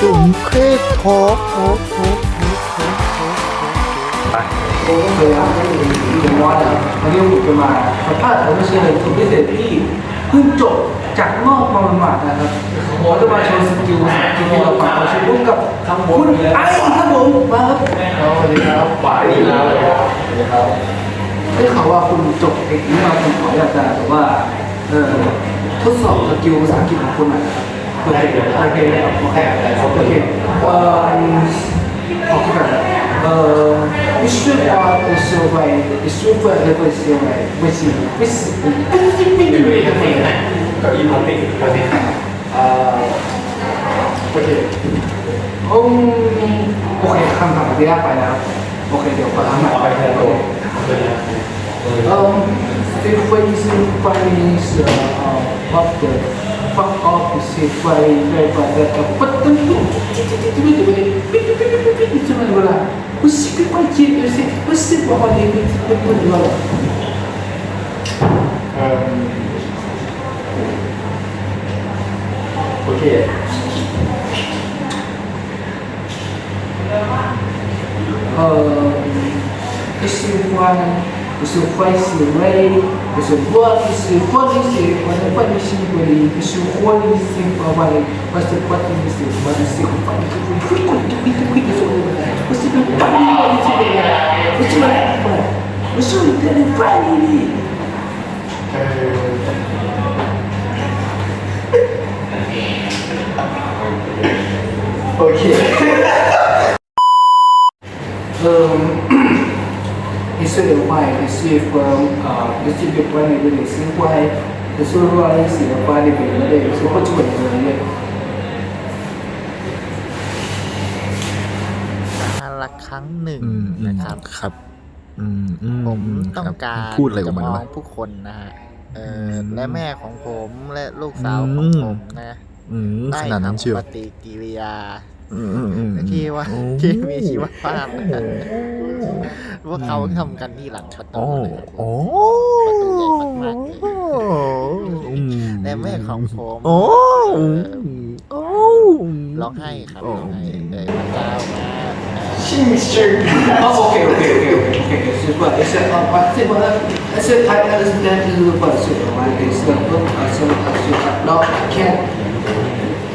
สุงเคศทอทอทอทอทอทอไปโอ้เคยเอาให้เป็นน้อยแล้วเรียกหลุดมาพระธาตุของเชียงสุดพิเศษที่เพิ่งจบจากนอกมาหมาดนะครับโอ้จะมาโชว์สกิลสกิลเราปากเราชมร่วมกับคุณไอ้ครับผมมาครับสวัสดีครับป่าดีแล้วครับได้ข่าวว่าคุณจบเอกนี้มาผมขออยากจะแต่ว่าเออทดสอบสกิลภาษาอังกฤษของคุณหน่อยครับ Okay, okay, okay. Um, uh, you okay. uh, should also write a super level is your which is which is the thing that you have to do. Okay. Um, okay, come on, we are by now. Okay, you're fine. Okay. Um, if what is the uh, of the nampak kau disifai daripada tempat tentu tiba-tiba dia pipi-pipi-pipi di sana dua lah mesti pipa cik tu si mesti bapa dia? Ni tiba-tiba dua lah ok ya Um, kesimpulan usifurahishe wewe, usifurahishe furahishe wanafanishi wewe, usifurahishe kwa wale wasipate msifu bali usifanye kitu kitu kitu sokoni, usipande kitu usipande usipande fani Okay. um, Israel-Mai receive from uh, distribute one every day. Singapore Israel Mai receive one every day. So what's going on here? ละครั้งหนึ่งนะครับครับผมต้องการพูดอะไรกับมันวะผู้คนนะฮะเออและแม่ของผมและลูกสาวของผมนะได้ทำปฏิกิริยา ที่ว่าที่มีชีวภาพว่าเขาทำกันที่หลังประตูประตูใหญ่มากๆและแม่ของผมร้องไห้ครับร้องไห้เลยพระจ้าชื่อมิสเตอร์โอเคโอเคโอเคโอเคโอเคสุดยอดเอเซ่ออกมาที่มันเอเซ่ไทยเอเซ่แดนที่รู้ว่าสุดยอดเอเซ่ก็เอเซ่สุดอดเราแค่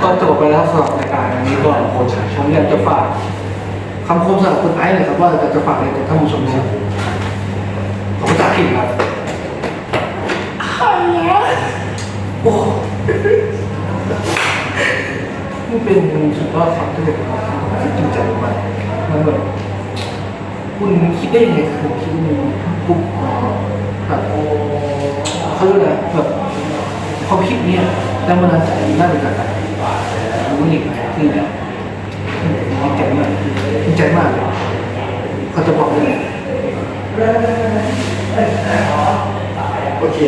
ก็จบไปแล้วสำหรับรายการอันนี้ก็ผมอยากจะฝากคำคมสำหรับคุณไอซ์เลยครับว่าจะจะฝากอะไรกับท่านผู้ชมครับผมจะขิงครับโอ้นี่เป็นสุดยอดความที่แบบจริงใจมากมันแบบคุณคิดได้ยังไงคือคิดมีปุ๊บแบบเขาเรียกอะไรแบบความคิดเนี้ย แล้วมันอาศัยน่าจะจากไหนรู้อีกที่เนี่ยดีใจมากดีใจมากเลยเขาจะบอกเลยโอเค